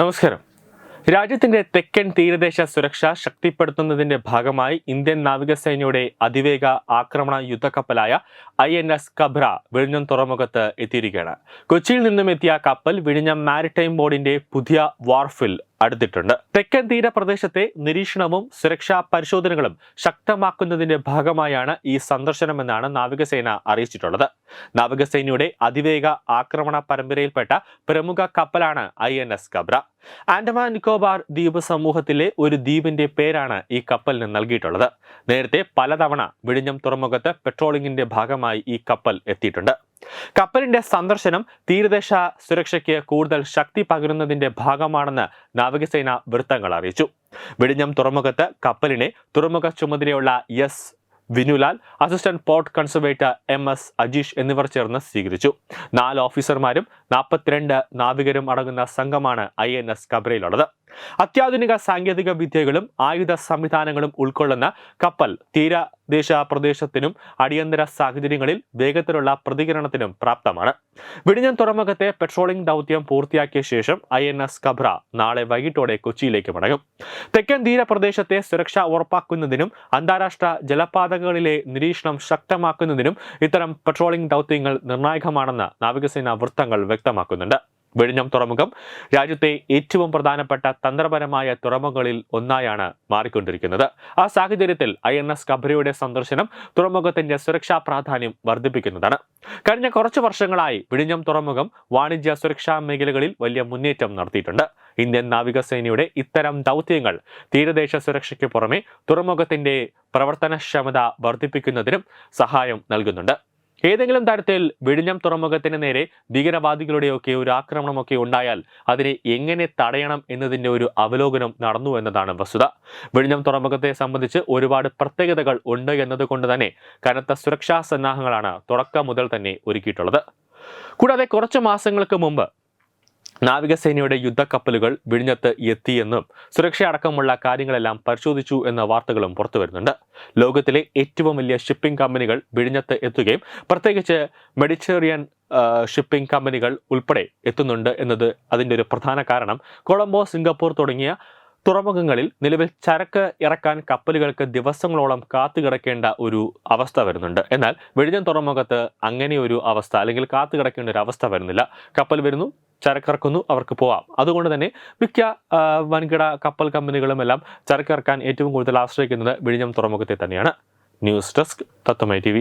നമസ്കാരം. രാജ്യത്തിന്റെ തെക്കൻ തീരദേശ സുരക്ഷ ശക്തിപ്പെടുത്തുന്നതിന്റെ ഭാഗമായി ഇന്ത്യൻ നാവികസേനയുടെ അതിവേഗ ആക്രമണ യുദ്ധക്കപ്പലായ ഐ എൻ എസ് കബ്ര വിഴിഞ്ഞം തുറമുഖത്ത് എത്തിയിരിക്കുകയാണ്. കൊച്ചിയിൽ നിന്നും എത്തിയ കപ്പൽ വിഴിഞ്ഞം മാരിടൈം ബോർഡിന്റെ പുതിയ വാർഫിൽ അടുത്തിട്ടുണ്ട്. തെക്കൻ തീരപ്രദേശത്തെ നിരീക്ഷണവും സുരക്ഷാ പരിശോധനകളും ശക്തമാക്കുന്നതിന്റെ ഭാഗമായാണ് ഈ സന്ദർശനമെന്നാണ് നാവികസേന അറിയിച്ചിട്ടുള്ളത്. നാവികസേനയുടെ അതിവേഗ ആക്രമണ പരമ്പരയിൽപ്പെട്ട പ്രമുഖ കപ്പലാണ് I N S Kabra Andaman Nicobar ദ്വീപ് സമൂഹത്തിലെ ഒരു ദ്വീപിന്റെ പേരാണ് ഈ കപ്പലിന് നൽകിയിട്ടുള്ളത്. നേരത്തെ പലതവണ വിഴിഞ്ഞം തുറമുഖത്ത് പെട്രോളിംഗിന്റെ ഭാഗമായി ഈ കപ്പൽ എത്തിയിട്ടുണ്ട്. കപ്പലിന്റെ സന്ദർശനം തീരദേശ സുരക്ഷയ്ക്ക് കൂടുതൽ ശക്തി പകരുന്നതിന്റെ ഭാഗമാണെന്ന് നാവികസേന വൃത്തങ്ങൾ അറിയിച്ചു. വിഴിഞ്ഞം തുറമുഖത്ത് കപ്പലിനെ തുറമുഖ ചുമതലയുള്ള S. Vinulal assistant port conservator M. S. Ajeesh എന്നിവർ ചേർന്ന് സ്വീകരിച്ചു. നാല് ഓഫീസർമാരും നാൽപ്പത്തിരണ്ട് നാവികരും അടങ്ങുന്ന സംഘമാണ് ഐ. എൻ. എസ്. കബ്രയിലുള്ളത് അത്യാധുനിക സാങ്കേതിക വിദ്യകളും ആയുധ സംവിധാനങ്ങളും ഉൾക്കൊള്ളുന്ന കപ്പൽ തീരദേശ പ്രദേശത്തിനും അടിയന്തര സാഹചര്യങ്ങളിൽ വേഗത്തിലുള്ള പ്രതികരണത്തിനും പ്രാപ്തമാണ്. വിഴിഞ്ഞം തുറമുഖത്തെ പെട്രോളിംഗ് ദൗത്യം പൂർത്തിയാക്കിയ ശേഷം ഐ എൻ എസ് കബ്ര നാളെ വൈകിട്ടോടെ കൊച്ചിയിലേക്ക് മടങ്ങും. തെക്കൻ തീരപ്രദേശത്തെ സുരക്ഷ ഉറപ്പാക്കുന്നതിനും അന്താരാഷ്ട്ര ജലപാതകളിലെ നിരീക്ഷണം ശക്തമാക്കുന്നതിനും ഇത്തരം പെട്രോളിംഗ് ദൗത്യങ്ങൾ നിർണായകമാണെന്ന് നാവികസേന വൃത്തങ്ങൾ വ്യക്തമാക്കുന്നുണ്ട്. വിഴിഞ്ഞം തുറമുഖം. രാജ്യത്തെ ഏറ്റവും പ്രധാനപ്പെട്ട തന്ത്രപരമായ തുറമുഖങ്ങളിൽ ഒന്നായാണ് മാറിക്കൊണ്ടിരിക്കുന്നത്. ആ സാഹചര്യത്തിൽ ഐ എൻ എസ് കബ്രയുടെ സന്ദർശനം തുറമുഖത്തിന്റെ സുരക്ഷാ പ്രാധാന്യം വർദ്ധിപ്പിക്കുന്നതാണ്. കഴിഞ്ഞ കുറച്ചു വർഷങ്ങളായി വിഴിഞ്ഞം തുറമുഖം വാണിജ്യ സുരക്ഷാ മേഖലകളിൽ വലിയ മുന്നേറ്റം നടത്തിയിട്ടുണ്ട്. ഇന്ത്യൻ നാവികസേനയുടെ ഇത്തരം ദൗത്യങ്ങൾ തീരദേശ സുരക്ഷയ്ക്ക് പുറമെ തുറമുഖത്തിന്റെ പ്രവർത്തനക്ഷമത വർദ്ധിപ്പിക്കുന്നതിനും സഹായം നൽകുന്നുണ്ട്. ഏതെങ്കിലും തരത്തിൽ വിഴിഞ്ഞം തുറമുഖത്തിന് നേരെ ഭീകരവാദികളുടെയൊക്കെ ഒരു ആക്രമണമൊക്കെ ഉണ്ടായാൽ അതിനെ എങ്ങനെ തടയണം എന്നതിന്റെ ഒരു അവലോകനം നടന്നു എന്നതാണ് വസ്തുത. വിഴിഞ്ഞം തുറമുഖത്തെ സംബന്ധിച്ച് ഒരുപാട് പ്രത്യേകതകൾ ഉണ്ട് എന്നതുകൊണ്ട് തന്നെ കനത്ത സുരക്ഷാ സന്നാഹങ്ങളാണ് തുടക്കം മുതൽ തന്നെ ഒരുക്കിയിട്ടുള്ളത്. കൂടാതെ കുറച്ച് മാസങ്ങൾക്ക് മുമ്പ് നാവികസേനയുടെ യുദ്ധക്കപ്പലുകൾ വിഴിഞ്ഞത്ത് എത്തിയെന്നും സുരക്ഷയടക്കമുള്ള കാര്യങ്ങളെല്ലാം പരിശോധിച്ചു എന്ന വാർത്തകളും പുറത്തു വരുന്നുണ്ട്. ലോകത്തിലെ ഏറ്റവും വലിയ ഷിപ്പിംഗ് കമ്പനികൾ വിഴിഞ്ഞത്ത് എത്തുകയും പ്രത്യേകിച്ച് മെഡിറ്ററേറിയൻ ഷിപ്പിംഗ് കമ്പനികൾ ഉൾപ്പെടെ എത്തുന്നുണ്ട് എന്നത് അതിന്റെ ഒരു പ്രധാന കാരണം. കൊളംബോ സിംഗപ്പൂർ തുടങ്ങിയ തുറമുഖങ്ങളിൽ നിലവിൽ ചരക്ക് ഇറക്കാൻ കപ്പലുകൾക്ക് ദിവസങ്ങളോളം കാത്തുകിടക്കേണ്ട ഒരു അവസ്ഥ വരുന്നുണ്ട്. എന്നാൽ വെടിഞ്ഞൻ തുറമുഖത്ത് അങ്ങനെ ഒരു അവസ്ഥ അല്ലെങ്കിൽ കാത്തുകിടക്കേണ്ട ഒരു അവസ്ഥ വരുന്നില്ല. കപ്പൽ വരുന്നു ചരക്കിറക്കുന്നു അവർക്ക് പോവാം. അതുകൊണ്ട് തന്നെ മിക്ക വൻകിട കപ്പൽ കമ്പനികളും എല്ലാം ചരക്കിറക്കാൻ ഏറ്റവും കൂടുതൽ ആശ്രയിക്കുന്നത് വിഴിഞ്ഞം തുറമുഖത്തെ തന്നെയാണ്. ന്യൂസ് ഡെസ്ക് തത്വമൈ ടി